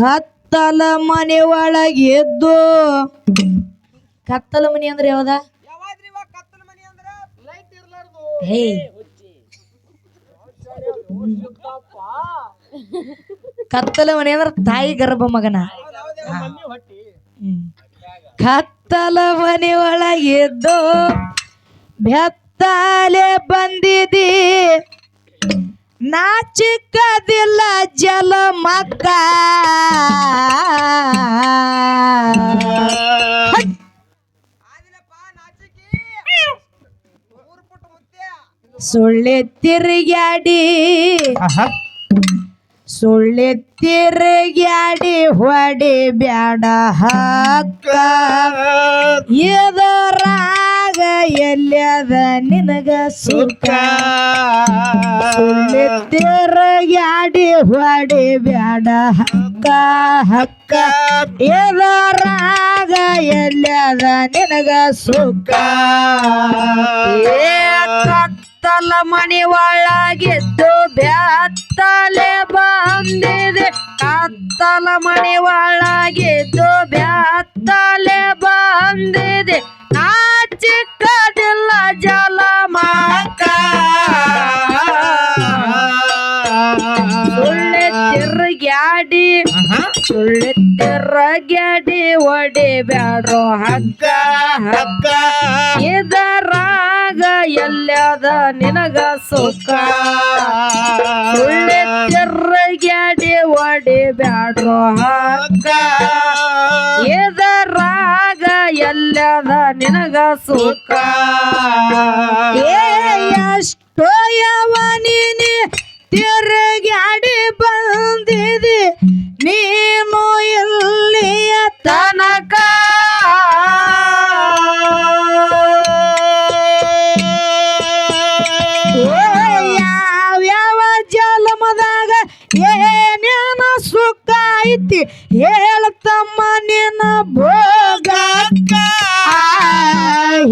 ಕತ್ತಲ ಮನೆ ಒಳಗೆ ಎದ್ದು. ಕತ್ತಲ ಮನೆ ಅಂದ್ರೆ ಯಾವ್ದ? ಯಾವಾದ್ರಿ ಕತ್ತಲ ಮನಿ ಅಂದ್ರ? ಲೈಟ್ ಇರ್ಲಾರ್ದು. ಹೇ. ಕತ್ತಲ ಮನೆ ಅಂದ್ರೆ ತಾಯಿ ಗರ್ಭ ಮಗನ. ಕತ್ತಲ ಮನೆ ಒಳಗೆ ಎದ್ದು. ಬೆತ್ತಲೆ ಬಂದಿದಿ. ನಾಚಿಕದಿಲ್ಲ ಜಲ ಮಕ್ಕ ಸುಳ್ಳೆ ತಿರುಗ್ಯಾಡಿ. ಸುಳ್ಳೆ ತಿರುಗ್ಯಾಡಿ ಹೊಡಿ ಬ್ಯಾಡ ಹಕ್ಕ ಎದರಾಗ ಎಲ್ಯದ ನಿನಗ ಸುಖ? ಸುಳ್ಳಿದ್ದೀರ ಯಾಡಿ ಹೊಡಿ ಬ್ಯಾಡ ಹಕ್ಕ ಹಕ್ಕ. ಎದರಾಗ ಎಲ್ಯದ ನಿನಗ ಸುಖ? ಏ ಕತ್ತಲ ಮನೆ ಒಳಗಿದ್ದು ಬ್ಯಾತ್ತಲೆ ಬಂದಿದೆ. ಕತ್ತಲ ಮನೆ ಒಳಗಿದ್ದು ಬ್ಯಾತ್ತಲೆ ಬಂದಿದೆ. ನಾ ಚಿಕ್ಕದಿಲ್ಲ ಜಲ ಮಾಕ. ಸುಳ್ಳೆ ತಿರುಗ್ಯಾಡಿ ಸುಳ್ಳೆ ತಿರುಗ್ಯಾಡಿ ಒಡಿ ಬ್ಯಾಡ್ರೋ ಹಗ್ಗ. ಹಗ್ಗ ಇದರಾಗ ಎಲ್ಲದ ನಿನಗ ಸುಖ? ಸುಳ್ಳೆ ಚರ್ರಗ್ಯಾಡಿ ಒಡಿ ಬ್ಯಾಡ್ರೋ ಹಕ್ಕ ಇದರಾಗ ಎಲ್ಲದ ನಿನಗ ಸುಖ? ಐತಿ ಹೇಳ್ತಮ್ಮ ನಿನ್ನ ಭೋಗ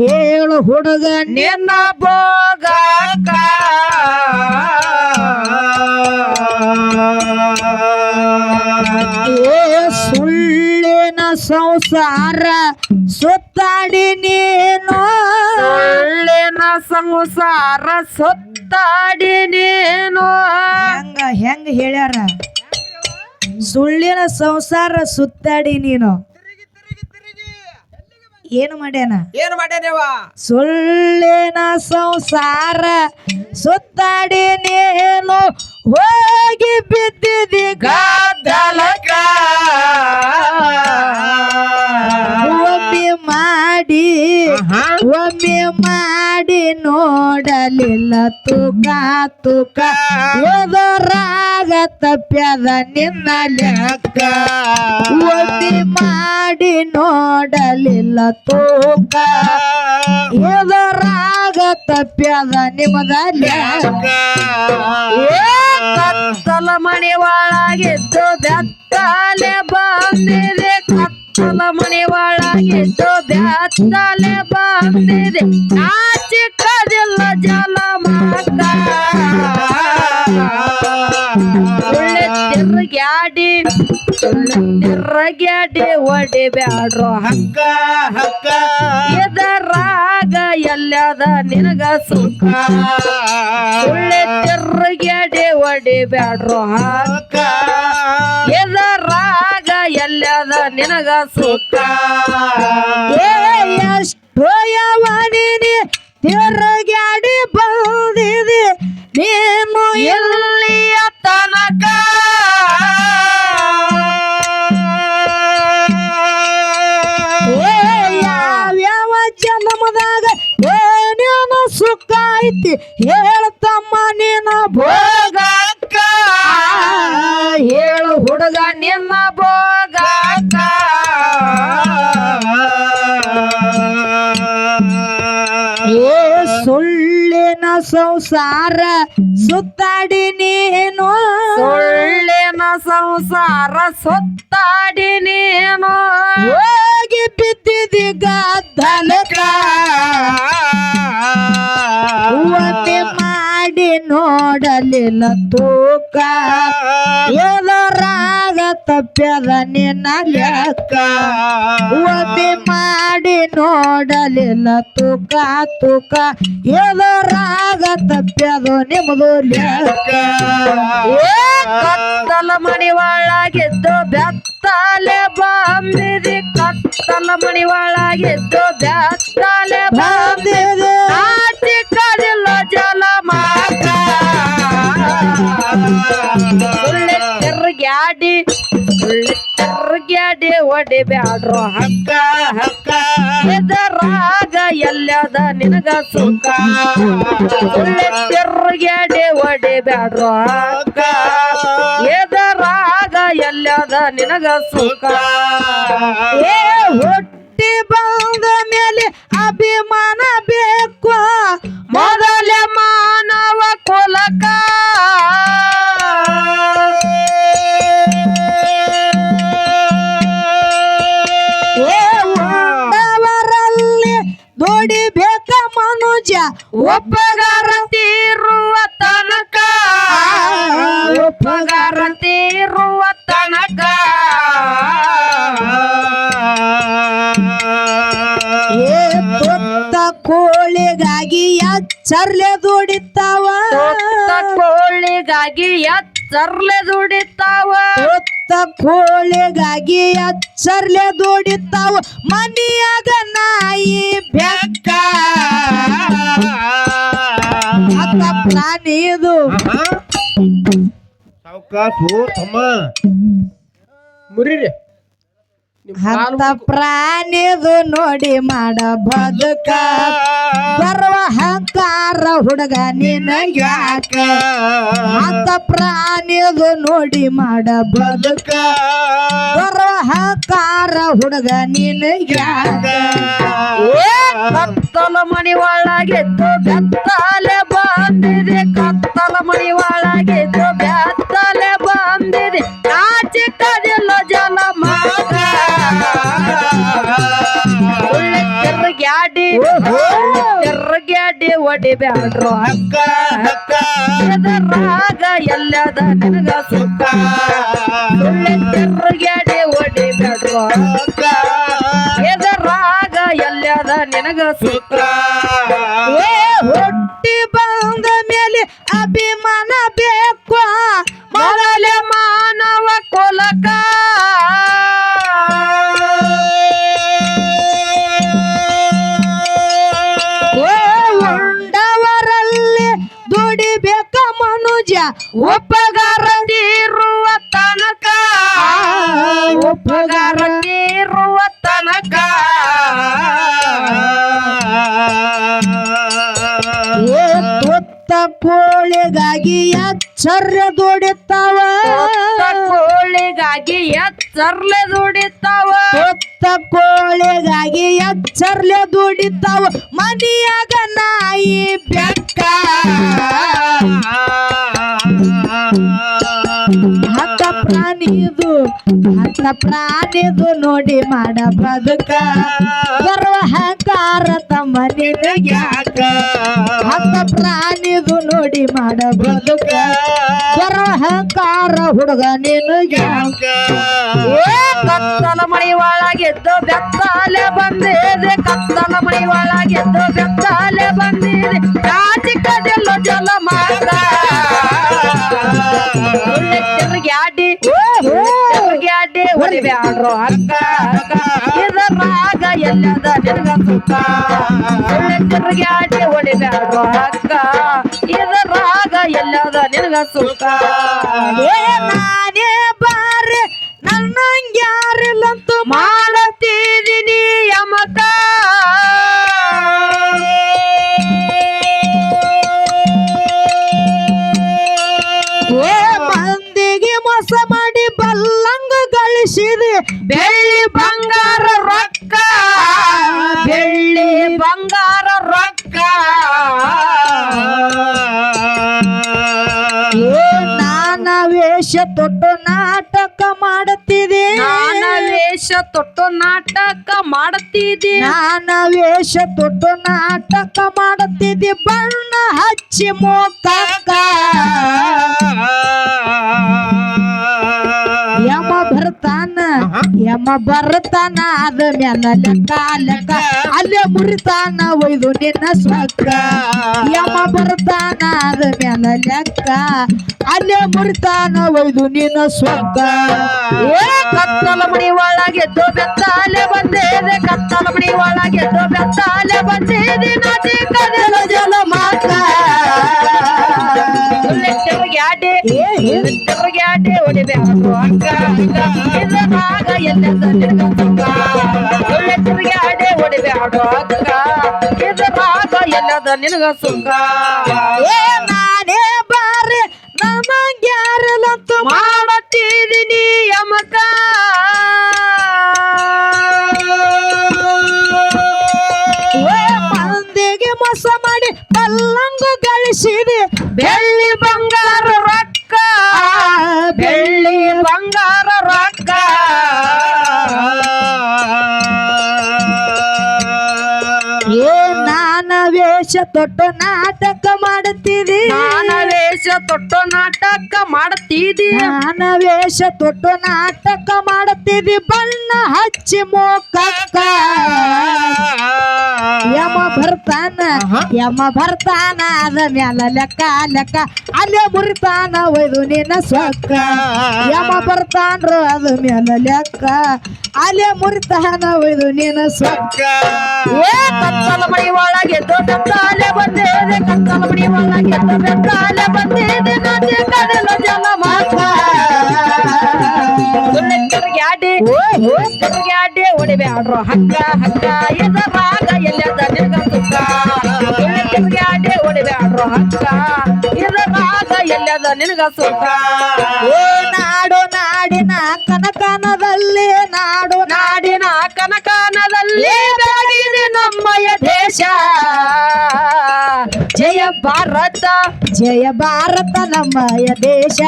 ಹೇಳು ಹುಡುಗ ನಿನ್ನ ಭೋಗಕ್ಕ. ಏ ಸುಳ್ಳಿನ ಸಂಸಾರ ಸುತ್ತಾಡಿ ನೀನು. ಸುಳ್ಳಿನ ಸಂಸಾರ ಸುತ್ತಾಡಿ ನೀನು. ಹೆಂಗ ಹೆಂಗ ಹೇಳ್ಯಾರ? ಸುಳ್ಳಿನ ಸಂಸಾರ ಸುತ್ತಾಡಿ ನೀನು. ಏನು ಮಾಡ್ಯಾನ? ಏನು ಮಾಡ್ಯಾನೇವ ಸುಳ್ಳಿನ ಸಂಸಾರ ಸುತ್ತಾಡಿ ನೀನು ಹೋಗಿ ಬಿದ್ದಿದಿ ಗದ್ದಲಕ ಒಮ್ಮೆ ಮಾಡಿ ನೋಡಲಿಲ್ಲ ತುಕ ತುಕ. ಓದೋರಾಗ ತಪ್ಪ್ಯದ ನಿನ್ನ ಲೆಕ್ಕ. ಒಮ್ಮೆ ಮಾಡಿ ನೋಡಲಿಲ್ಲ ತೂಕ. ಎದರಾಗ ತಪ್ಪ್ಯದ ನಿಮ್ಮದ ಲೆಕ್ಕ. ಕತ್ತಲ ಮಣಿ ಒಳಗಿದ್ದು ಬೆತ್ತಲೆ ಬಂದಿದೆ ಕತ್ತಲ ಮಣಿ ಒಳಗಿದ್ದು ಬೆತ್ತಲೆ ಬಂದಿದೆ ನಾಚಿಕದಿಲ್ಲ ಜಲ ಮಕ್ಕ ಒಡಿ ಬ್ಯಾಡ್ರೋ ಹಕ್ಕ ಹಕ್ಕ ಎದರಾಗ ಎಲ್ಲದ ನಿನಗ ಸುಖ. ಒಳ್ಳೆ ತಿರುಗ್ಯಾಡಿ ಒಡಿ ಬ್ಯಾಡ್ರೋ ಹಕ್ಕ ಎದರಾಗ ಎಲ್ಲದ ನಿನಗ ಸುಖ. ಏ ಎಷ್ಟೋ ಯಾವ ನೀನಿ ತಿರುಗ್ಯಾಡಿ ಬಂದಿದೆ. ನೀನು ಎಲ್ಲಿಯ ತನಕ ಐತಿ ಹೇಳ್ತಮ್ಮ ನಿನ್ನ ಭೋಗಕ್ಕ. ಹೇಳು ಹುಡುಗ, ನಿನ್ನ ಭೋಗಕ್ಕ. ಏ ಸುಳ್ಳಿನ ಸಂಸಾರ, ಸುತ್ತಾಡಿ ನೀನು. ಸುಳ್ಳಿನ ಸಂಸಾರ, ಸುತ್ತಾಡಿ ನೀನು. ಹೋಗಿ ಬಿದ್ದಿದಿ ಗದ್ದಲಕ ನೋಡಲಿಲ್ಲ ತೂಕ. ಎದರಾಗ ತಪ್ಪ್ಯದ ನಿನ್ನ ಲೆಕ್ಕ. ಒಮ್ಮೆ ಮಾಡಿ ನೋಡಲಿಲ್ಲ ತೂಕ ತೂಕ. ಎಲರಾಗ ತಪ್ಪ್ಯದ ನಿಮ್ಮದು ಲೆಕ್ಕ. ಕತ್ತಲ ಮಣಿ ಒಳಗಿದ್ದು ಬೆತ್ತಲೆ ಬಾಂಬಿದಿ. ಕತ್ತಲ ಮಣಿ ಬೆತ್ತಲೆ ಬಂದಿದಿ ನಾಟಿ ಕಡಿಲ್ಲ ಜಲ ಮಾಕ ಸುಳ್ಳೆ ತಿರ್ಗ್ಯಾಡಿ ಒಡಿ ಬ್ಯಾಡ್ರೋ ಹಕ್ಕ. ಹಕ್ಕ ಎದರಾಗ ಎಲ್ಲದ ನಿನಗ ಸುಖ? ತಿರ್ಗ್ಯಾಡಿ ಒಡಿ ಬ್ಯಾಡ್ರೋ ಹಕ್ಕ. ಎದರಾಗ ಎಲ್ಲದ ನಿನಗ ಸುಖ? ಏ ಹುಟ್ಟಿ ಬಂದ ಮೇಲೆ ಅಭಿಮಾನ ಬೇಕು? ಮೊದಲೇ ಒಪ್ಪಗಾರ ತೀರುವ ತನಕ. ಒಪ್ಪಗಾರ ತೀರುವ ತನಕ ಕೋಳಿಗಾಗಿ ಎಚ್ಚರ್ಲೆ ದುಡಿತಾವ ಕೋಳಿಗಾಗಿ ಎಚ್ಚರ್ಲೆ ದುಡಿತಾವ. ಹೊತ್ತ ಕೋಳಿಗಾಗಿ ಅಚ್ಚರ್ಲೆ ದುಡಿತಾವ. ಮನಿಯಾಗ ನಾಯಿ ಬೆಕ್ಕ. ಅಕ್ಕ ಪ್ರಾಣಿ ಇದು. ಸಾವುಕಾಸು ತಮ್ಮ. ಮುರಿರಿ. ಅಂತ ಪ್ರಾಣಿದು ನೋಡಿ ಮಾಡ ಬದುಕ ಬರುವ ಹಂಕಾರ ಹುಡುಗ ನಿನಗ್ಯಾಕ. ಹಂತ ಪ್ರಾಣಿದು ನೋಡಿ ಮಾಡ ಬದುಕ ಬರುವ ಹಂಕಾರ ಹುಡುಗ ನಿನಗ್ಯಾಕ. ಕತ್ತಲ ಮಣಿ ಒಳಗೆ ಬೆತ್ತಲೆ ಬಂದಿದೆ. ಕತ್ತಲ ಮಣಿ ಒಳಗೆ ಬೆತ್ತಲೆ ಬಂದಿದೆ. ನಾಚಿಕದಿಲ್ಲ ಗ್ಯಾಡಿ ಒಡಿ ಬ್ಯಾಡ್ರು ಹಕ್ಕ ಹಕ್ಕ ರಾಗ ಎಲ್ಲದ ನಿನಗ ಸುಖ. ಗ್ಯಾಡಿ ಒಡಿ ಬ್ಯಾಡ್ರು ಹಕ್ಕ ಎದರಾಗ ಎಲ್ಲದ ನಿನಗ ಸುಖ. ಏ ಹುಟ್ಟಿ ಬಂದ ಮೇಲೆ ಅಭಿಮಾನ ಬೇಕು ಮನುಜ ಒಪ್ಪಗಾರ ತೀರುವ ತನಕ. ಒಪ್ಪಗಾರಂಗಿರುವ ತನಕ ಕೋಳಿಗಾಗಿ ಎಚ್ಚರ್ಯ ದುಡಿತಾವ. ಕೋಳಿಗಾಗಿ ಎಚ್ಚರ್ಲೆ ದುಡಿತಾವ. ತುತ್ತ ಕೋಳಿಗಾಗಿ ಎಚ್ಚರ್ಲೆ ದುಡಿತಾವ. ಮನಿಯಾಗ ನಾಯಿ ಬೆಕ್ಕ. ಪ್ರಾಣಿದು ಅಂತ ಪ್ರಾಣಿದು ನೋಡಿ ಮಾಡ ಬದುಕ. ಬರುವ ಹಂಕಾರ ತಮ್ಮ ಯಾಕ? ಅಂತ ಪ್ರಾಣಿದು ನೋಡಿ ಮಾಡ ಬದುಕ. ಬರುವ ಹಂಕಾರ ಹುಡುಗ ನೀನು ಯಾಕ? ಕತ್ತಲ ಮಣಿ ಒಳಗೆದ್ದು ಬೆತ್ತಲೆ ಬಂದಿದೆ. ಕತ್ತಲ ಮಣಿ ಒಳಗೆದ್ದು ಬೆತ್ತಲೆ ಬಂದಿದೆ. ರಾಜಿಕದೆಲ್ಲ ಜಲ ಮಾಡ ತಿರುಗ್ಯಾಡಿ. ಹೊಡಿಬ್ಯಾಡ್ರು ಅಕ್ಕ ಅಕ್ಕ ಇದರಾಗ ಎಲ್ಲದ? ನಿನಗ ಸುಖ ಒಳ್ಳೆ ತಿರುಗ್ಯಾಡಿ ಹೊಡಿಬ್ಯಾಡ್ರು ಅಕ್ಕ ಇದರಾಗ ಎಲ್ಲದ? ನಿನಗ ಸುಖ ಏ ನಾನೇ ಬಾರೆ ನನ್ನಂಗ್ಯಾರಿಲ್ಲಂತೂ ಮಾಡತಿದ್ದೀನಿ ಯಮಕ. ತೊಟ್ಟು ನಾಟಕ ಮಾಡುತ್ತಿದ್ದಿ ನಾನ ವೇಷ ತೊಟ್ಟು ನಾಟಕ ಮಾಡುತ್ತಿದ್ದಿ ಬಣ್ಣ ಹಚ್ಚಿ ಮೋಕಕ್ಕ ಯಮ ಬರ್ತಾನ ಅದ ಮ್ಯಾಲ ಲೆಕ್ಕ ಲೆಕ್ಕ ಅಲ್ಲೇ ಮುರಿತಾನ ಒಯ್ದು ನಿನ್ನ ಸ್ವಕ್ಕ. ಯಮ ಬರ್ತಾನ ಅದ ಮ್ಯಾಲ ಲೆಕ್ಕ. ಅಲ್ಲೇ ಮುರಿತಾನ ಒಯ್ದು ನಿನ್ನ ಸ್ವಕ್ಕ. ಏ ಕತ್ತಲ ಮಣಿ ಒಳಗೆದ್ದು ಬೆತ್ತಾಲೆ ಬಂದೇದೆ. ಕತ್ತಲ ಮಣಿ ಒಳಗೆದ್ದು ಬೆತ್ತಾಲೆ ಬಂದೇದೆ. ನಾಟಿ ಕದಲ ಜಲ ಮಾತ ತಿರುಗ್ಯಾಡಿ ತಿರುಗ್ಯಾಡಿ ಹೊಡಿಬೇಕು ಅಕ್ಕ ಇದು ನಾಗ ಎಲ್ಲೆಂದ ನಿನಗ ಸುಖ ಸುಳ್ಳೆ ತಿರುಗ್ಯಾಡಿ ಹೊಡಿಬೇಕು ಅಕ್ಕ ಎಲ್ಲದ ನಿನಗ ಸುಂಗ ಏ ನಾನೇ ಬಾರಿ ನಮಗ್ಯಾರಲಂತು ಮಾಡತ್ತಿದ್ದೀನಿ ಯಮಕ. ಗಳಿಸಿದೆ ಬೆಳ್ಳಿ ಬಂಗಾರ ರೊಕ್ಕ. ಬೆಳ್ಳಿ ಬಂಗಾರ ರೊಕ್ಕ. ಏ ನಾನ ವೇಷ ತೊಟ್ಟು ನಾಟಕ ಮಾಡುತ್ತಿದಿ ನಾನ ವೇಷ ತೊಟ್ಟು ನಾಟಕ ಮಾಡುತ್ತೀರಿ. ನಾನ ವೇಷ ತೊಟ್ಟು ನಾಟಕ ಮಾಡುತ್ತಿದಿ ಬಣ್ಣ ಹಚ್ಚಿ ಮೋಕಕ್ಕ. ಯಮ ಬರ್ತಾನ ಯಮ ಬರ್ತಾನ ಅದ ಮ್ಯಾಲ ಲೆಕ್ಕ ಲೆಕ್ಕ ಅಲ್ಲೇ ಮುರಿತಾನ ಒಯ್ದು ನಿನ್ನ ಸೊಕ್ಕ. ಯಮ ಬರ್ತಾನ್ರು ಅದ ಮ್ಯಾಲ ಲೆಕ್ಕ ಅಲ್ಲೇ ಮುರಿತಾನ ಒಯ್ದು ನಿನ್ನ ಸೊಕ್ಕ. ಏ ಕತ್ತಲ ಮೈ ಒಳಗೆ ದೊಡ್ಡಲೆ ಬಂದೇದೆ, ಕತ್ತಲ ಮಣಿ ಒಳಗೆ ದೊಡ್ಡಲೆ ಬಂದೇದೆ, ನಾಚೆ ಕಡಲ ಮಾತ ಸುಳ್ಳೆ ತಿರುಗ್ಯಾಡಿ ತಿರುಗ್ಯಾಡಿ ಹೊಡಿಬ್ಯಾಡ್ರು ಹಕ್ಕ ಹಕ್ಕ ಇದ ರಾಗ ಎಲ್ಲದ ನಿನಗ ಸುಖ ಸುಳ್ಳೆ ತಿರುಗ್ಯಾಡಿ ಹೊಡಿಬ್ಯಾಡ್ರು ಹಕ್ಕ ಇದ ರಾಗ ಎಲ್ಲದ ನಿನಗ ಸುಖ ಓ, ನಾಡು, ನಾಡಿನ ಕನಕನದಲ್ಲಿ, ನಾಡು, ನಾಡಿನ ಕನಕನದಲ್ಲಿ ಬೆಳಗಿದೆ ನಮ್ಮಯ ದೇಶ ಜಯ ಭಾರತ. ಜಯ ಭಾರತ ನಮ್ಮಯ ದೇಶ.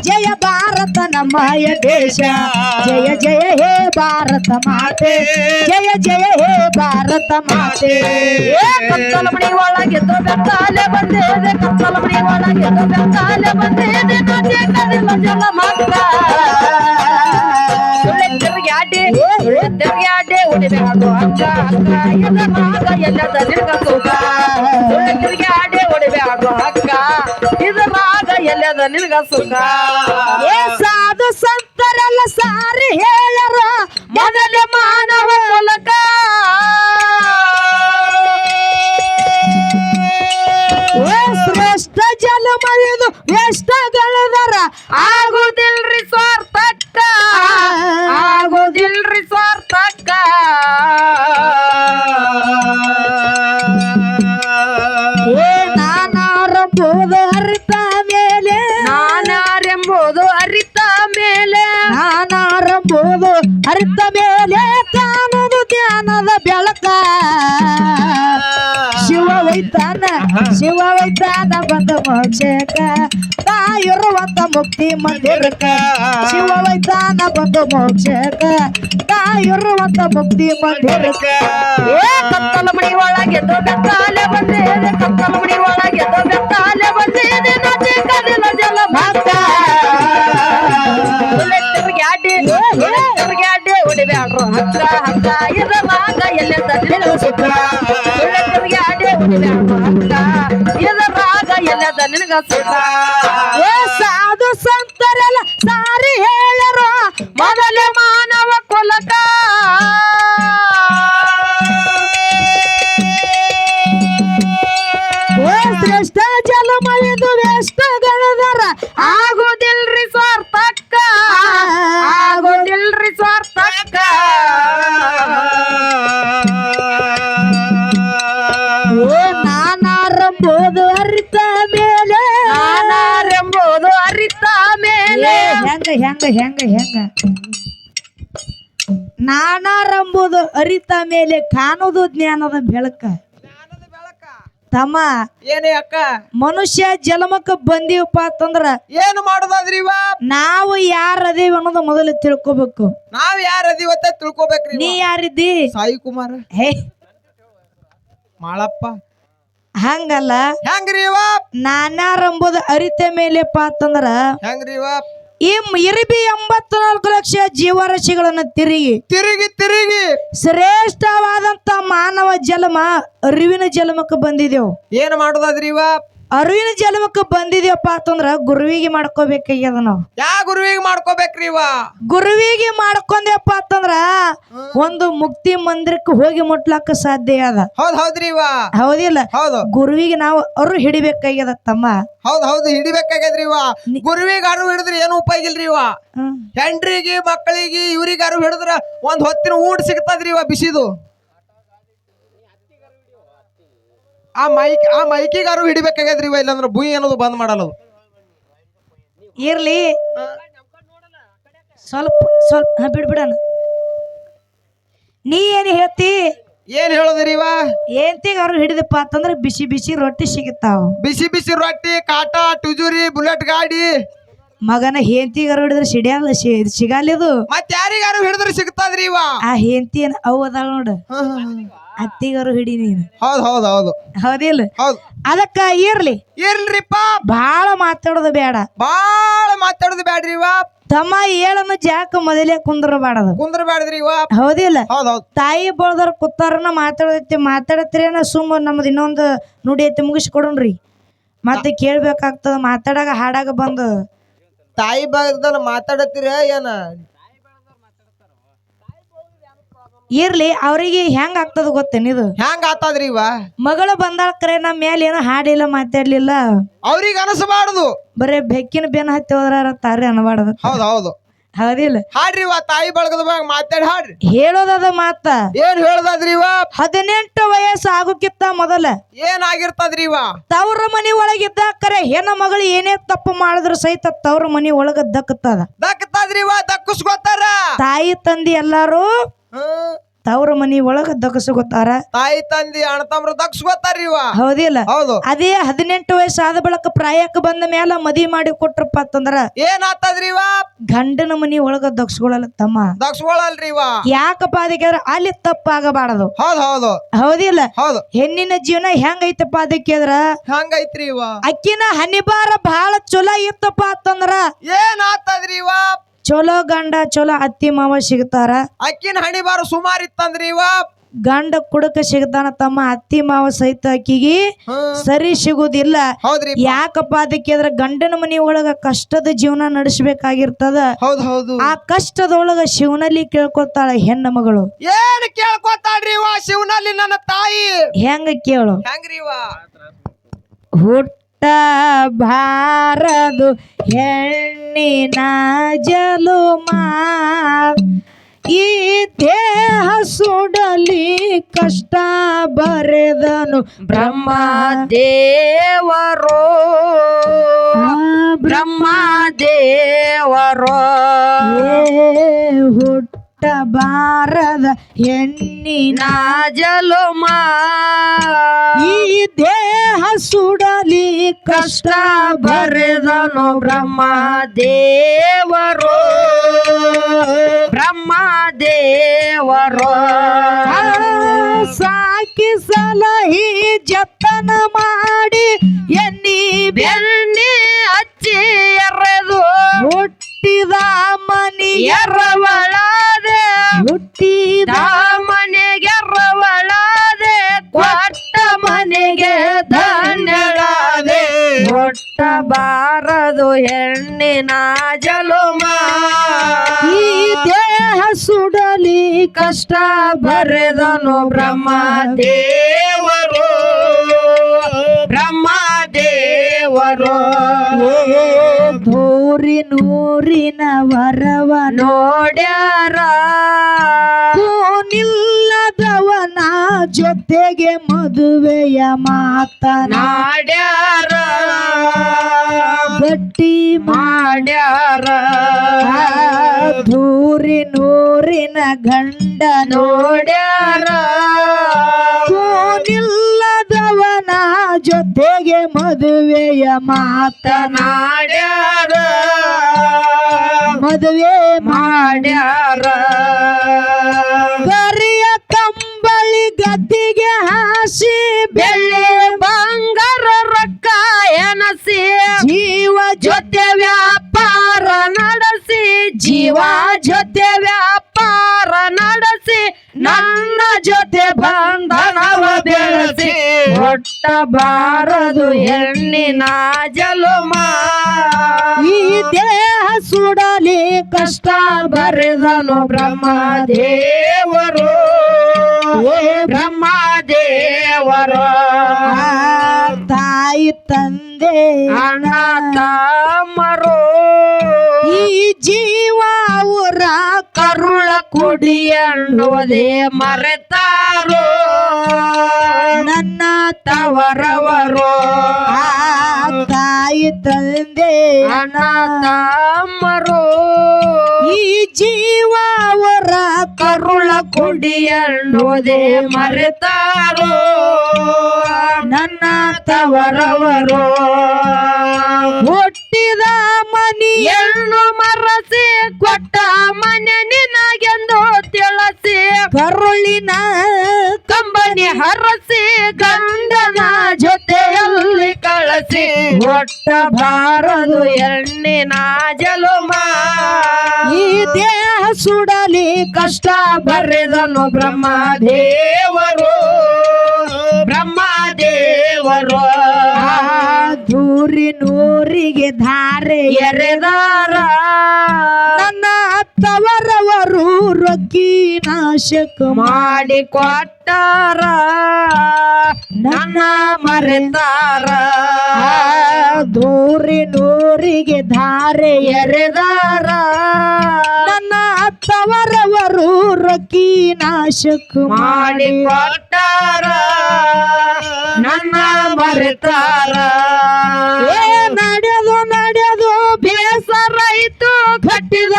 ಜಯ ಭಾರತ ನಮ್ಮಯ ದೇಶ. ಜಯ ಜಯ ಹೇ ಭಾರತ ಮಾತೆ. ಜಯ ಜಯ ಹೇ ಭಾರತ ಮಾತೆ. ಕತ್ತಲ ಮಣಿ ಒಳಗೆ ಬೆತ್ತಾಲೆ ಬಂದೇದೆ ಕತ್ತಲ ಮಣಿ ಒಳಗೆ ಬೆತ್ತಾಲೆ ಬಂದೇದೆ ನಾಚೆ ಕದಿಲ ಜಲ ಮಾತ್ರ. ಅಕ್ಕ ನಿನಗ ಅಕ್ಕ ಇದ ಎಲ್ಲದ ನಿನಗ ಸುಖ. ಏ ಸಾಧು ಸಂತರೆಲ್ಲ ಸಾರಿ ಹೇಳರ ಮೊದಲ ಮಾನವ ಮೂಲಕ. ಎಷ್ಟ ಶ್ರೇಷ್ಠ ಜಲ ಮಳೆದು ಎಷ್ಟಗಳದರ ಆಗುದಿಲ್ರಿ ಸ್ವಾರ್ಥಕ್ಕ ಮುಕ್ತಿ ಮಂದಿರಕ ಶಿವ ವೈತಾನ ಬಂದು ಮೋಕ್ಷಕ ತಾಯಿರುವಂತ ಮುಕ್ತಿ ಮಂದಿರಕ್ಕ ಕತ್ತಲ ಮಡಿ ಒಳಗೆ ಬೆತ್ತಾಲೆ ಬಂದೇನೆ, ಕತ್ತಲ ಮಡಿ ಒಳಗೆ ಬೆತ್ತಾಲೆ ಬಂದೇನೆ, ನಾಚೆ ಕದಿಲ ಜಲ ಭಕ್ತ ತಿರುಗ್ಯಾಡಿ ಗ್ಯಾಡಿ ಹೊಡಿಬ್ಯಾಡ್ರು ಹಕ್ಕ ಹಕ್ಕ ಇದ ಎಲ್ಲ ಎಲ್ಲೆಂದ ನಿನಗ ರಾಗ ಎಲ್ಲದ ನಿನಗ ಸುಖ ಏ ಸಾಧು ಸಂತರೆಲ್ಲ ಸಾರಿ ಹೇಳರು ಹೆಂಗ ಹೆಂಗ ಹೆಂಗ? ನಾನಾರಂಬುದು ಅರಿತ ಮೇಲೆ ಕಾಣುದು ಜ್ಞಾನದ ಬೆಳಕ. ತಮ್ಮ ಏನೇ ಅಕ್ಕ? ಮನುಷ್ಯ ಜನ್ಮಕ್ಕ ಬಂದೀವಪ್ಪ ಅಂತಂದ್ರ ಏನು ಮಾಡೋದಾದ್ರಿ ಇವ? ನಾವು ಯಾರ ಅದೇವಿ ಅನ್ನೋದು ಮೊದಲು ತಿಳ್ಕೊಬೇಕು. ನಾವ್ ಯಾರ ಅದೀವತ್ತ ತಿಳ್ಕೊಬೇಕ್ರಿ ನೀ ಯಾರಿದ್ದಿ? ಸಾಯಿ ಕುಮಾರ. ಹೇ. ಮಾಳಪ್ಪ. ಹಂಗಲ್ಲ. ಹೆಂಗ್ರಿ ಇವ? ನಾನ್ಯಾರಂಬುದು ಅರಿತ ಮೇಲೆಪ್ಪ ಅಂತಂದ್ರ ಹೆಂಗ್ರಿ ಇವ? ಈ ಇರಿಬಿ ಎಂಬತ್ತು ನಾಲ್ಕು ಲಕ್ಷ ಜೀವರಾಶಿಗಳನ್ನು ತಿರುಗಿ. ತಿರುಗಿ ತಿರುಗಿ. ಶ್ರೇಷ್ಠವಾದಂತ ಮಾನವ ಜನ್ಮ ಅರಿವಿನ ಜನ್ಮಕ್ಕೆ ಬಂದಿದೆವು. ಏನ್ ಮಾಡೋದಾದ್ರಿ ಇವ? ಅರಿವಿನ ಜನ್ಮಕ್ಕೆ ಬಂದಿದ್ಯಪ್ಪ ಅಂತಂದ್ರ ಗುರುವಿಗೆ ಮಾಡ್ಕೋಬೇಕಾಗ್ಯದ ನಾವು. ಯಾ ಗುರುವಿಗೆ ಮಾಡ್ಕೋಬೇಕ್ರಿ ಇವ? ಗುರುವಿಗೆ ಮಾಡ್ಕೊಂಡ್ಯಪ್ಪ ಅಂತಂದ್ರ ಒಂದು ಮುಕ್ತಿ ಮಂದಿರಕ್ಕೆ ಹೋಗಿ ಮುಟ್ಲಾಕ ಸಾಧ್ಯ ಅದ. ಹೌದ್ ಹೌದ್ರಿ ಇವ? ಹೌದಿಲ್ಲ? ಹೌದು. ಗುರುವಿಗೆ ನಾವು ಅರು ಹಿಡಿಬೇಕಾಗ್ಯದ ತಮ್ಮ. ಹೌದ್ ಹೌದು ಹಿಡಿಬೇಕಾಗ್ಯದ್ರಿ ಇವ. ಗುರುವಿಗೆ ಅರು ಹಿಡಿದ್ರೆ ಏನು ಉಪಯೋಗ ಇಲ್ರಿ ಇವ. ಹೆಂಡ್ರಿಗೆ ಮಕ್ಕಳಿಗೆ ಇವ್ರಿಗೆ ಅರು ಹಿಡಿದ್ರ ಒಂದ್ ಹೊತ್ತಿನ ಊಟ ಸಿಗ್ತದ್ರಿ ಇವ ಬಿಸಿದು. ಆ ಮೈಕ್ ಆ ಮೈಕಿಗಾರು ಹಿಡಿಬೇಕಾಗ್ಯದ್ರಿ ಇವ ಇಲ್ಲಾಂದ್ರೆ ಭೂಯಿ ಅನ್ನೋದು ಬಂದ್ ಮಾಡಲ್ಲ ಅದು. ಇರ್ಲಿ. ಸ್ವಲ್ಪ ಸ್ವಲ್ಪ ಹಾ ಬಿಡ್ಬಿಡಣ ನೀ ಏನ್ ಹೇಳ್ತಿ? ಏನ್ ಹೇಳೋದ್ರಿ ಇವ? ಅವ್ರು ಹಿಡಿದಪ್ಪ ಅಂತಂದ್ರೆ ಬಿಸಿ ಬಿಸಿ ರೊಟ್ಟಿ ಸಿಗುತ್ತಾವ. ಬಿಸಿ ಬಿಸಿ ರೊಟ್ಟಿ ಕಾಟ ಟುಜುರಿ ಬುಲೆಟ್ ಗಾಡಿ. ಮಗನ ಹೇಂತಿಗಾರು ಹಿಡಿದ್ರೆ ಸಿಡಿಯಲ್ಲ ಸಿಗಲ್ಲಿದು ಮತ್ ಯಾರಿಗಾರು ಹಿಡಿದ್ರೆ ಸಿಗ್ತದ್ರಿ ಇವ? ಆ ಹೇಂತಿ ಏನ್ ಅವ್ ಅದಾಳ ನೋಡು. ಅತ್ತಿಗಾರು ಹಿಡಿ ನೀನು. ಹೌದು ಹೌದು ಹೌದು. ಹೌದಿಲ್ಲ ಹೌದು. ಅದಕ್ಕ ಇರ್ಲಿ. ಇರ್ಲಿಪ್ಪ. ಬಾಳ ಮಾತಾಡೋದು ಬೇಡ. ಬಾಳ ಮಾತಾಡೋದು ಬೇಡ್ರಿ ಇವ. ತಮ್ಮ ಏಳನ್ನು ಜಾಕ ಮೊದಲೇ ಕುಂದ್ರಬಾರದು. ಕುಂದ್ರ ಬ್ಯಾಡ್ರಿ ಇವ ಹೌದಿಲ್ಲ ಹೌದ್ ಹೌದ್. ತಾಯಿ ಬಳದವ್ರ ಕುತ್ತಾರನ ಮಾತಾಡೈತಿ ಮಾತಾಡತ್ರೇನ ಸುಮ್ಮ ನಮ್ದು ಇನ್ನೊಂದು ನುಡಿ ಐತಿ ಮುಗಿಸ್ಕೊಡೋಣ್ರಿ. ಮತ್ತೆ ಕೇಳ್ಬೇಕಾಗ್ತದ ಮಾತಾಡಾಗ ಹಾಡಾಗ ಬಂದು. ತಾಯಿ ಭಾಗದಲ್ಲಿ ಮಾತಾಡತ್ತೀರ ಏನ? ಇರ್ಲಿ ಅವ್ರಿಗೆ ಹೆಂಗ್ ಆಗ್ತದ ಗೊತ್ತೇನಿದು ಹೆಂಗ ಆತದ್ರಿ ಇವ? ಮಗಳು ಬಂದಾಳ ಕರೆ ನಮ್ಮ ಮೇಲೆ ಏನೋ ಹಾಡಿಲ್ಲ ಮಾತಾಡ್ಲಿಲ್ಲ. ಅವ್ರಿಗೆ ಅನಸಬಾರ್ದು ಬರೇ ಬೆಕ್ಕಿನ ಬೆನ್ನ ಹತ್ತಿ ಹೋದ್ರ ತಾರಿ ಅನ್ಬಾರ್ದು. ಹೌದು ಹೌದು. ಹೌದಿಲ್ಲ? ಹಾಡ್ರಿ ಇವ ತಾಯಿ ಬಳಗದ ಬಗ್ಗೆ ಮಾತಾಡಿ ಹಾಡ್ರಿ. ಹೇಳೋದದ ಮಾತ. ಏನ್ ಹೇಳ್ದದ್ರಿ ಇವ? ಹದಿನೆಂಟು ವಯಸ್ಸು ಆಗೋಕ್ಕಿಂತ ಮೊದಲ. ಏನಾಗಿರ್ತದ್ರಿ ಇವ? ತವ್ರ ಮನಿ ಒಳಗಿದ್ದ ಕರೆ ಹೆಣ್ಣ ಮಗಳು ಏನೇ ತಪ್ಪು ಮಾಡಿದ್ರು ಸಹಿತ ತವ್ರ ಮನಿ ಒಳಗ ದಕ್ಕತ್ತದ. ದಕ್ಕತ್ತದ್ರಿ ಇವ ದಕ್ಕಸ್ಕೊತಾರ. ತಾಯಿ ತಂದಿ ಎಲ್ಲಾರು ತವ್ರ ಮನಿ ಒಳಗ ದಕ್ಕಸ್ಕೊತಾರ ತಾಯಿ ತಂದಿ ಅಣ್ಣ ತಮ್ರು ದಕ್ಕಸ್ಕೊತಾರ್ರಿ ಇವ. ಹೌದಿಲ್ಲ? ಹೌದು. ಅದೇ ಹದಿನೆಂಟು ವಯಸ್ಸು ಆದ ಬಳಕ ಪ್ರಾಯಕ್ಕೆ ಬಂದ ಮೇಲೆ ಮದಿ ಮಾಡಿ ಕೊಟ್ರಪ್ಪ ಅಂತಂದ್ರ ಏನ್ ಆತದ್ರಿ ಇವ? ಗಂಡನ ಮನಿ ಒಳಗ ದಗ್ಸ್ಕೊಳಲ್ಲ ತಮ್ಮ. ದಕ್ಸ್ಕೊಳಲ್ರಿ ಇವ. ಯಾಕಪ್ಪ ಅದಕ್ಕೆ ಅಲ್ಲಿ ತಪ್ಪಾಗಬಾರದು. ಹೌದು ಹೌದು. ಹೌದಿಲ್ಲ? ಹೌದು. ಹೆಣ್ಣಿನ ಜೀವನ ಹೆಂಗೈತಪ್ಪ ಅದಕ್ಕೆ ಅಂದ್ರ ಹಂಗೈತ್ರಿ ಇವ? ಅಕ್ಕಿನ ಹನಿಬಾರ ಬಹಳ ಚಲೋ ಇತ್ತಪ್ಪ ಅಂತಂದ್ರ ಏನ್ ಆತದ್ರಿ ಇವ? ಚಲೋ ಗಂಡ ಚಲೋ ಅತ್ತಿ ಮಾವ ಸಿಗ್ತಾರ. ಅಕ್ಕಿನ ಹಣಿ ಸುಮಾರು ಇತ್ತಂದ್ರಿ ಇವ? ಗಂಡ ಕುಡಕ ಸಿಗ್ತಾನ ತಮ್ಮ ಅತ್ತಿ ಮಾವ ಸಹಿತ ಅಕ್ಕಿಗೆ. ಸರಿ ಸಿಗುದಿಲ್ಲ. ಹೌದ್ರಿ ಯಾಕಪ್ಪ ಅದಕ್ಕೆ ಅದ್ರ ಗಂಡನ ಮನಿ ಒಳಗ ಕಷ್ಟದ ಜೀವನ ನಡೆಸಬೇಕಾಗಿರ್ತದ. ಹೌದು ಹೌದು. ಆ ಕಷ್ಟದೊಳಗ ಶಿವನಲ್ಲಿ ಕೇಳ್ಕೊತಾಳ ಹೆಣ್ಣ ಮಗಳು. ಏನ್ ಕೇಳ್ಕೊತಾಳ್ರಿ ಇವ ಶಿವನಲ್ಲಿ ನನ್ನ ತಾಯಿ? ಹೆಂಗ ಕೇಳು. ಹೆಂಗ್ರಿ ಇವ? ಹುಟ್ಟ ಬಾರದು ಹೆಣ್ಣಿನ ಜಲುಮ. ಈ ದೇಹ ಸುಡಲಿ ಕಷ್ಟ ಬರೆದನು ಬ್ರಹ್ಮ ದೇವರೋ. ಬ್ರಹ್ಮ ದೇವರೋ. ಹುಟ್ಟ ಬಾರದ ಹೆಣ್ಣಿನ ಜಲೋಮ. ಈ ದೇಹ ಸುಡಲಿ ಕಷ್ಟ ಬರೆದನು ಬ್ರಹ್ಮ ದೇವರು. ಬ್ರಹ್ಮ ದೇವರು. ಸಾಕಿ ಸಲಹಿ ಜತನ ಮಾಡಿ ಎನ್ನಿ ಬೆನ್ನಿ ಹಚ್ಚಿ ಎರೆದು ಹುಟ್ಟಿದ ಮನಿ ಎರವಳಾದೆ ಹುಟ್ಟಿದ ಮನೆಗೆ ರವಳಾದೆ ಕೊಟ್ಟ ಮನೆಗೆ ಧನ್ಯಳಾದೆ. ಕೊಟ್ಟ ಬಾರದು ಹೆಣ್ಣಿನ ಜಲುಮ. ಈ ದೇಹ ಸುಡಲಿ ಕಷ್ಟ ಬರೆದನು ಬ್ರಹ್ಮ ದೇವರು. ಬ್ರಹ್ಮ ದೇವರು ಧೂರಿ ನೂರಿನ ವರವ ನೋಡ್ಯಾರ? ನಿಲ್ಲದವನ ಜೊತೆಗೆ ಮದುವೆಯ ಮಾತನಾಡ್ಯಾರ ಬಟ್ಟಿ ಗಟ್ಟಿ ಮಾಡ್ಯಾರ ಧೂರಿ ನೂರಿನ ಗಂಡ ನೋಡ್ಯಾರ? ನಿಲ್ಲದವನ ಜೊತೆಗೆ ಮದುವೆಯ ಮಾತನಾಡ್ಯಾರ. ಮದುವೆ ಮಾಡ್ಯಾರ. ಕರಿಯ ಕಂಬಳಿ ಗದ್ದಿಗೆ ಹಾಸಿ, ಬೆಳ್ಳಿ ಬಂಗಾರ ರೊಕ್ಕ ಎನಸಿ, ಜೀವ ಜೊತೆ ವ್ಯಾಪಾರ ನಡೆಸಿ, ಜೀವ ಜೊತೆ ವ್ಯಾಪಾರ ನಡೆಸಿ, ನನ್ನ ಜೊತೆ ಬಂಧನವ ಬೆಳೆಸಿ. ಹೊಟ್ಟ ಬಾರದು ಹೆಣ್ಣಿನ ಜಲುಮ. ಈ ದೇಹ ಸುಡಲಿ ಕಷ್ಟ ಬರೆದನು ಬ್ರಹ್ಮ ದೇವರು ಬ್ರಹ್ಮ ದೇವರು ತಾಯಿ ತಂದೆ ಅಣ್ಣ ತಮ್ಮರು. ಈ ಜೀವ ಅವರ ಕರುಳ ಕುಡಿಯಣ್ಣುವುದೇ ಮರೆತಾರೋ. ನನ್ನ ತವರವರು ಆ ತಾಯಿ ತಂದೆ ಅಣ್ಣ ತಮ್ಮರು. ಈ ಜೀವ ಅವರ ಕರುಳ ಕುಡಿ ಮರೆತಾರು ಮರೆತಾರೋ. ನನ್ನ ತವರವರು. ಹುಟ್ಟಿದ ಮನಿ ಮರಸಿ ಕೊಟ್ಟ ಮನೆ ನಿನಗೆಂದು ತಿಳಸಿ. ಕರುಳಿನ ಕಂಬನಿ ಹರಸಿ ಗಂಡನ ಜೊತೆಯಲ್ಲಿ ಕಳಸಿ. ಒಟ್ಟ ಬಾರದು ಎಣ್ಣಿನ ಜಲುಮ. ಈ ದೇಹ ಸುಡಲಿ ಕಷ್ಟ ಬರೆದನು ಬ್ರಹ್ಮ ದೇವರು. ದೇವರು ಧಾರೆ ಎರೆದಾರ. ತವರವರು ನಾಶಕ ಮಾಡಿ ಕೊಟ್ಟಾರ ನನ್ನ ಮರೆತಾರ. ದೂರಿನೂರಿಗೆ ಧಾರೆ ಎರೆದಾರ. ನನ್ನ ಅತ್ತವರವರು ರೊಕ್ಕಿ ನಾಶಕ ಮಾಡಿ ಕೊಟ್ಟಾರ ನನ್ನ ಮರೆತಾರ. ಏ, ನಡೆದು ಬೇಸರ ಬೇಸರಾಯಿತು ಕಟ್ಟಿದ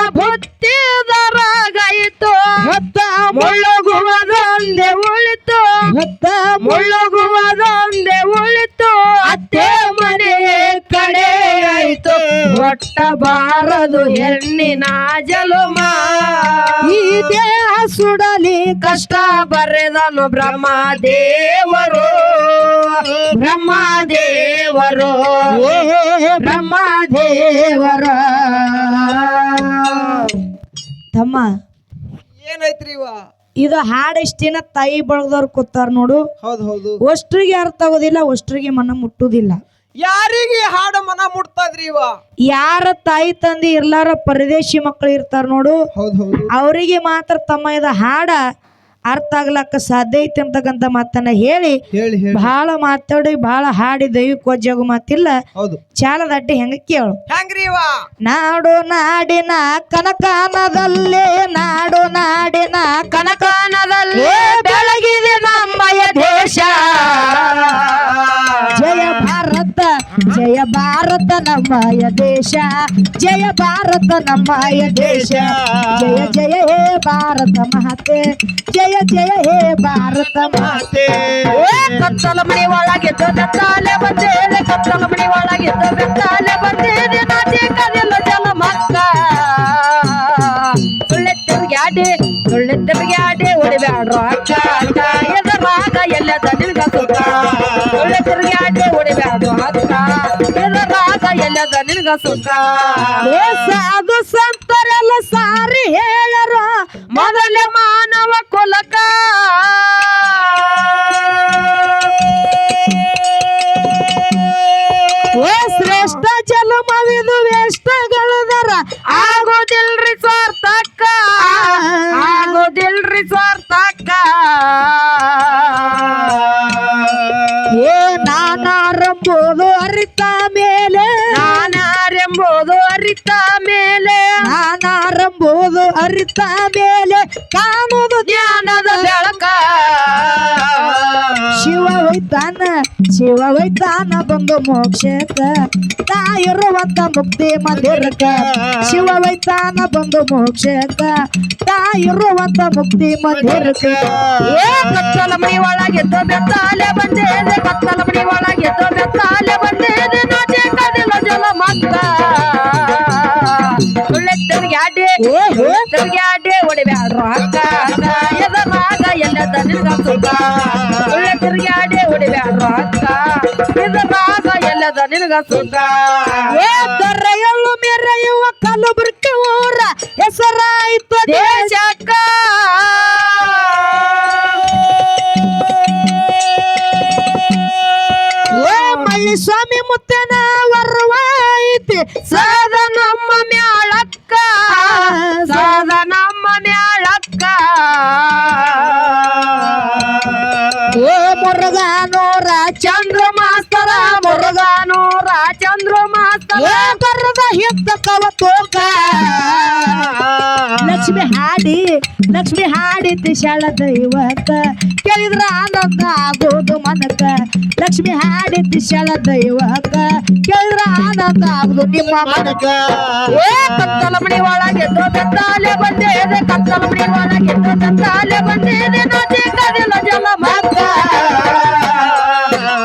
ಬುತ್ತಿದರಾಗಾಯಿತು ಹೊತ್ತ ಮುಳುಗುವುದೊಂದೇ ಉಳಿತು. ಹೊತ್ತ ಮುಳುಗುವುದೊಂದೇ ಉಳಿತು. ಅತ್ತೆ ಮನೆ ಕಡೆ ಆಯಿತು. ಹೊಟ್ಟ ಬಾರದು ಹೆಣ್ಣಿನ ಜಲುಮ. ಈ ದೇಹ ಸುಡಲಿ ಕಷ್ಟ ಬರೆದನು ಬ್ರಹ್ಮ ದೇವರು ಬ್ರಹ್ಮ ದೇವರು ಬ್ರಹ್ಮ ದೇವರ ತಮ್ಮ ಏನೈತ್ರಿ ಇವ? ಇದು ದಿನ ತಾಯಿ ಬಳಗದವ್ರು ಕೂತಾರ ನೋಡು. ಹೌದು ಹೌದು. ಒಷ್ಟ್ರಿಗೆ ಅರ್ಥ ಆಗೋದಿಲ್ಲ ಒಷ್ಟ್ರಿಗೆ ಮನ ಮುಟ್ಟುದಿಲ್ಲ. ಯಾರಿಗೆ ಹಾಡು ಮನ ಮುಟ್ತದ್ರಿ ಇವ? ಯಾರ ತಾಯಿ ತಂದೆ ಇರ್ಲಾರ ಪರದೇಶಿ ಮಕ್ಕಳು ಇರ್ತಾರ ನೋಡು. ಹೌದು ಹೌದು. ಅವರಿಗೆ ಮಾತ್ರ ತಮ್ಮ ಇದ ಹಾಡ ಅರ್ಥ ಆಗ್ಲಕ್ಕ ಸಾಧ್ಯ ಐತಿ ಅಂತಕ್ಕಂಥ ಮಾತನ್ನ ಹೇಳಿ ಹೇಳಿ ಹೇಳಿ. ಬಹಳ ಮಾತಾಡಿ ಬಹಳ ಹಾಡಿ ದೈವಿಕ ವಜ್ಜಾಗು ಮಾತಿಲ್ಲ. ಹೌದು. ದಟ್ಟಿ ಹೆಂಗ ಕೇಳು. ಹೆಂಗ್ರಿ ಇವ ನಾಡು ನಾಡಿನ ಕನಕಾನದಲ್ಲೇ ನಾಡು ನಾಡಿನ ಕನಕಾನದಲ್ಲಿ ಬೆಳಗಿದೆ ನಮ್ಮಯ ದೇಶ. ಜಯ ಭಾರತ. ಜಯ ಭಾರತ ನಮ್ಮಯ ದೇಶ. ಜಯ ಭಾರತ ನಮ್ಮಯ ದೇಶ. ಜಯ ಜಯ ಹೇ ಭಾರತ ಮಾತೆ. ಜಯ ಜಯ ಹೇ ಭಾರತ ಮಾತೆ. ಕತ್ತಲ ಮನೆ ಒಳಗಿದ್ದ ಬೆತ್ತಾಲೆ ಬಂದೇನೆ, ಕತ್ತಲ ಮನೆ ಒಳಗಿದ್ದ ಬೆತ್ತಾಲೆ ಬಂದೇನೆ, ನಾಚೆ ಕದಿಲ್ಲ ಜಲ ಮಕ್ಕ. ಸುಳ್ಳೆ ತಿರುಗ್ಯಾಡಿ ಸುಳ್ಳೆ ತಿರುಗ್ಯಾಡಿ ಹೊಡಿಬ್ಯಾಡ್ರು ಅಕ್ಕ. ಅಕ್ಕ ಎದರಾಗ ಎಲ್ಲದ ನಿಲ್ಗ ಸುತ್ತ ಸುಳ್ಳೆ ತಿರುಗ್ಯಾಡಿ ಹೊಡಿಬ್ಯಾಡ್ರು ಅಕ್ಕ ಎದರಾಗ ಎಲ್ಲದ ನಿಲ್ಗ ಸುತ್ತ. ಏ ಸಾಧು ಸಂತರೆಲ್ಲ ಸಾರಿ ಹೇಳರ. ಮೊದಲ ಮಾನವ ಕುಲಕ. ಶ್ರೇಷ್ಠ ಜಲಮವಿದು ವೇಷ್ಟಗಳದರ ಆಗೋದಿಲ್ರಿ ಸ್ವಾರ್ಥಕ್ಕ. ಆಗೋದಿಲ್ರಿ ಸ್ವಾರ್ಥಕ್ಕ. ಅರಿತ ಮೇಲೆ. ನಾನಾರಂಬುದು ಅರಿತ ಮೇಲೆ. ಕಾಣುವುದು ಜ್ಞಾನದ ಬೆಳಕ. ಶಿವ ವೈತಾನ ಶಿವ ವೈತಾನ ಬಂದು ಮೋಕ್ಷಕ ತಾಯಿರುವಂತ ಇರುವಂತ ಮುಕ್ತಿ ಮಂದಿರಕ ಶಿವ ವೈತಾನ ಬಂದು ಮೋಕ್ಷಕ ತಾಯಿರುವಂತ ಇರುವಂತ ಮುಕ್ತಿ ಮಂದಿರಕ ಏ ಕತ್ತಲ ಮನಿ ಒಳಗೆದ್ದು ಬೆತ್ತಾಲೆ ಬಂದೇನೆ ಕತ್ತಲ ಮನಿ ಒಳಗೆದ್ದು ಬೆತ್ತಾಲೆ ಬಂದೇನೆ ನಾಚೆ ಕದಿಲ ಜಲ ಮಕ್ಕ ಸುಳ್ಳೆತ್ತರಿಗೆ ಹೊಡಿಬ್ಯಾಡ್ರು ಎದರಾಗ ಎಲ್ಲದ ನಿನಗ ಸುಖ ಸುಳ್ಳೆತ್ತರಿಗೆ ಹೊಡಿಬ್ಯಾಡ್ರು ಸುಖ ಏ ದೊರೆಯಲ್ಲು ಮೆರೆಯುವ ಕಲಬುರ್ಗಿ ಊರ ಹೆಸರಾಯ್ತು ದೇಶಕ್ಕ. ಏ ಮಳ್ಳಿ ಸ್ವಾಮಿ ಮುತ್ತನ ಕರದ ತೋಕ ಲಕ್ಷ್ಮಿ ಹಾಡಿ ಲಕ್ಷ್ಮಿ ಹಾಡಿ ತಿಶಾಳ ದೈವಕ ಕೇಳಿದ್ರ ಆನಂದ ಆಗೋದು ಮನಕ ಲಕ್ಷ್ಮಿ ಹಾಡಿ ತಿಶಾಳ ದೈವಕ ಕೇಳಿದ್ರ ಆನಂದ ಆಗೋದು ನಿಮ್ಮ ಮನಕ ಏ ಕತ್ತಲ ಮಣಿ ಒಳಗೆ ಬೆತ್ತಾಲೆ ಬಂದೇದೆ ಕತ್ತಲ ಮಣಿ ಒಳಗೆ ಬೆತ್ತಾಲೆ ಬಂದೆ ನಾಚೆ ಕದಿಲ ಜಲ ಮಕ್ಕ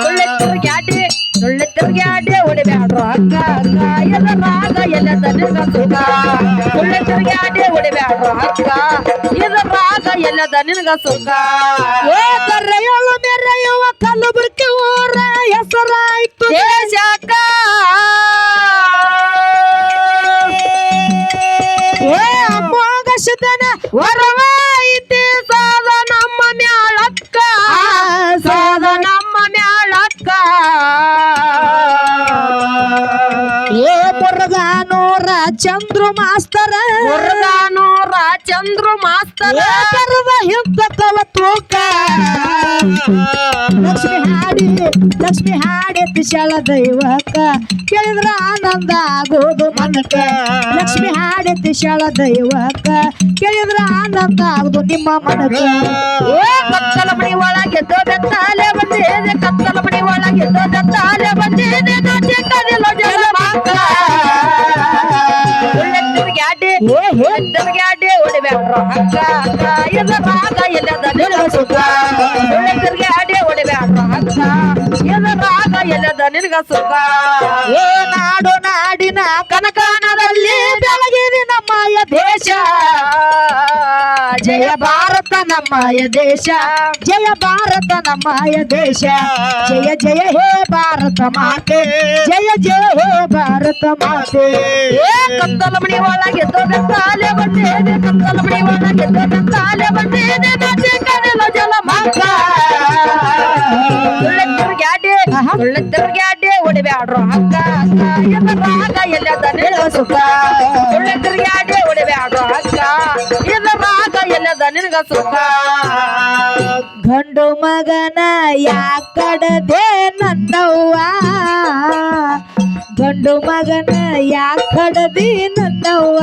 ಸುಳ್ಳೆ ತಿರುಗಾಡಿ ಸುಳ್ಳೆ ತಿರುಗಾಡಿ ಅಕ್ಕ ಅಕ್ಕ ಎಲ್ಲ ರಾಗ ಎಲ್ಲ ದನಿಗ ಸುಖ ಸುಳ್ಳೆ ತಿರುಗ್ಯಾಡಿ ಹೊಡಿಬ್ಯಾಡ್ರು ಅಕ್ಕ ಇದು ರಾಗ ಎಲ್ಲ ದನಿಗ ಸುಖ ಏ ಕರೆಯೋಳು ಮಾಸ್ತರ ಏ ಕರದ ಹಿಂದ ಕವತೋಕ ಲಕ್ಷ್ಮಿ ಹಾಡಿ ಲಕ್ಷ್ಮಿ ಹಾಡಿ ತಿಶಾಳ ದೈವಕ ಕೇಳಿದ್ರ ಆನಂದ ಆಗೋದು ಮನಕ ಲಕ್ಷ್ಮಿ ಹಾಡಿ ತಿಶಾಳ ದೈವಕ ಕೇಳಿದ್ರ ಆನಂದ ಆಗೋದು ನಿಮ್ಮ ಮನಕ ಏ ಕತ್ತಲ ಮಣಿ ಒಳಗೆ ಬೆತ್ತಾಲೆ ಬಂದಿದೆ ಕತ್ತಲ ಮಣಿ ಒಳಗೆ ಬೆತ್ತಾಲೆ ಬಂದಿದೆ ನಾಚೆ ಕದಿಲ ಜಲ ಮಕ್ಕ ಸುಳ್ಳೆ ತಿರುಗ್ಯಾಡಿ ಏ ಹೇ ತಿರುಗ್ಯಾಡಿ ಹೊಡಿಬ್ಯಾಡ್ರು ಅಕ್ಕ ಅಕ್ಕ ಇದು ರಾಗ ಎಲ್ಲದ ನಿನಗ ಸುಖ ಸುಳ್ಳೆ ತಿರುಗ್ಯಾಡಿ ಹೊಡಿಬ್ಯಾಡ್ರು ಅಕ್ಕ ಇದು ರಾಗ ಎಲ್ಲದ ನಿನಗ ಸುಖ ಏ ನಾಡು ನಾಡಿನ ಕನಕಾನದಲ್ಲಿ ಬೆಳಗಿದೆ ನಮ್ಮಯ ದೇಶ. ಜಯ ಭಾರತ ನಮ್ಮಯ ದೇಶ. ಜಯ ಭಾರತ ನಮ್ಮಯ ದೇಶ. ಜಯ ಜಯ ಹೇ ಭಾರತ ಮಾತೆ. ಜಯ ಜಯ ಹೇ ಭಾರತ ಮಾತೆ. ಕತ್ತಲ ಮಣಿ ಒಳಗೆ ತಾಲೆ ಬಂದಿದೆ ಕತ್ತಲ ಮಣಿ ಒಳಗೆ ತಾಲೆ ಬಂದಿದೆ ನಾಚೆ ಕದಿಲ ಜಲ ಆಹಾ. ಸುಳ್ಳೆ ತಿರುಗ್ಯಾಡಿ ಹೊಡಿಬ್ಯಾಡ್ರು ಸುಖ. ಸುಳ್ಳೆ ರಾಗ ಎಲ್ಲದ ನಿನಗ ಸುಖ. ಗಂಡು ಮಗನ ಯಾಕಡದೆ ನನ್ನವ್ವ? ಗಂಡು ಮಗನ ಯಾಕಡದಿ ನನ್ನವ್ವ?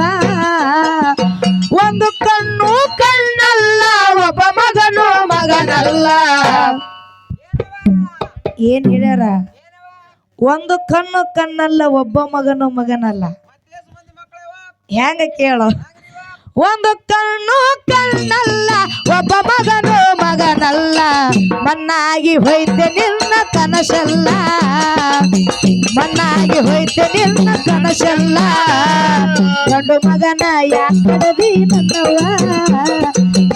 ಒಂದು ಕಣ್ಣು ಕಣ್ಣಲ್ಲ, ಒಬ್ಬ ಮಗನು ಮಗನಲ್ಲ. ಏನ್ ಹೇಳ್ಯಾರ? ಒಂದು ಕಣ್ಣು ಕಣ್ಣಲ್ಲ, ಒಬ್ಬ ಮಗನು ಮಗನಲ್ಲ. ಹೆಂಗ ಕೇಳು? ಒಂದು ಕಣ್ಣು ಕಣ್ಣಲ್ಲ, ಒಬ್ಬ ಮಗನು ಮಗನಲ್ಲ. ಮಣ್ಣಾಗಿ ಹೋಯ್ತೆ ನಿನ್ನ ಕನಸಲ್ಲ. ಮಣ್ಣಾಗಿ ಹೋಯ್ತೆ ನಿನ್ನ ಕನಸಲ್ಲ. ಗಂಡು ಮಗನ ಯಾಕಡದಿ ನನ್ನವ್ವ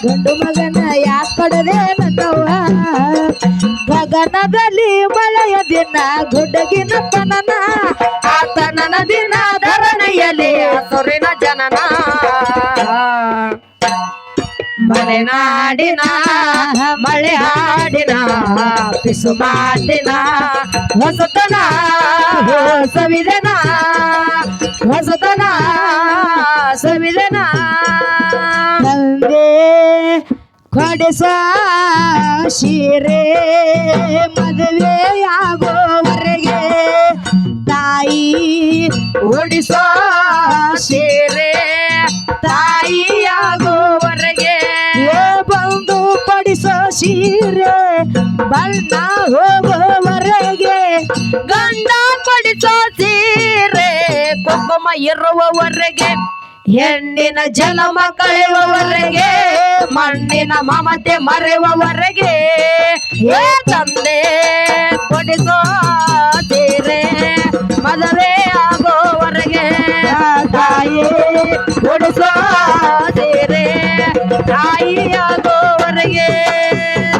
ಗಂಡು ಮಗನ ಯಾಕಡದೆ ನನ್ನವ್ವ ಗಗನದಲ್ಲಿ ಮಳೆಯ ದಿನ, ಗುಡ್ಡಗಿನ ತನನ ಆತನ ದಿನ. ಧರಣಿಯಲ್ಲಿ ಸುರಿನ ಜನನ ಮಲೆನಾಡಿನ ಮಳೆ ಹಾಡಿನ ಪಿಸು ಮಾಡಿನ ಹೊಸತನ ಸವಿದನ ಹೊಸತನ ಸವಿದನ ತಂದೆ ಕೊಡಿಸ ಶಿರೆ ಮದುವೆಯಾಗೋವರೆಗೆ ಓಡಿಸೋ ಸೀರೆ ತಾಯಿಯಾಗುವವರೆಗೆ ಏ ಬಂದು ಪಡಿಸೋ ಸೀರೆ ಬಣ್ಣ ಹೋಗುವವರೆಗೆ ಗಂಡ ಪಡಿಸೋ ಸೀರೆ ಕುಂಕುಮ ಇರುವವರೆಗೆ ಹೆಣ್ಣಿನ ಜಲಮ ಕಳೆಯುವವರೆಗೆ, ಮಣ್ಣಿನ ಮಮತೆ ಮರೆಯುವವರೆಗೆ, ಏ ತಂದೆ, ಕೊಡಿಸೋ ತೀರೆ ಮದುವೆ ಆಗೋವರೆಗೆ ತಾಯಿ, ಕೊಡಿಸೋ ಸೀರೆ ತಾಯಿಯಾಗ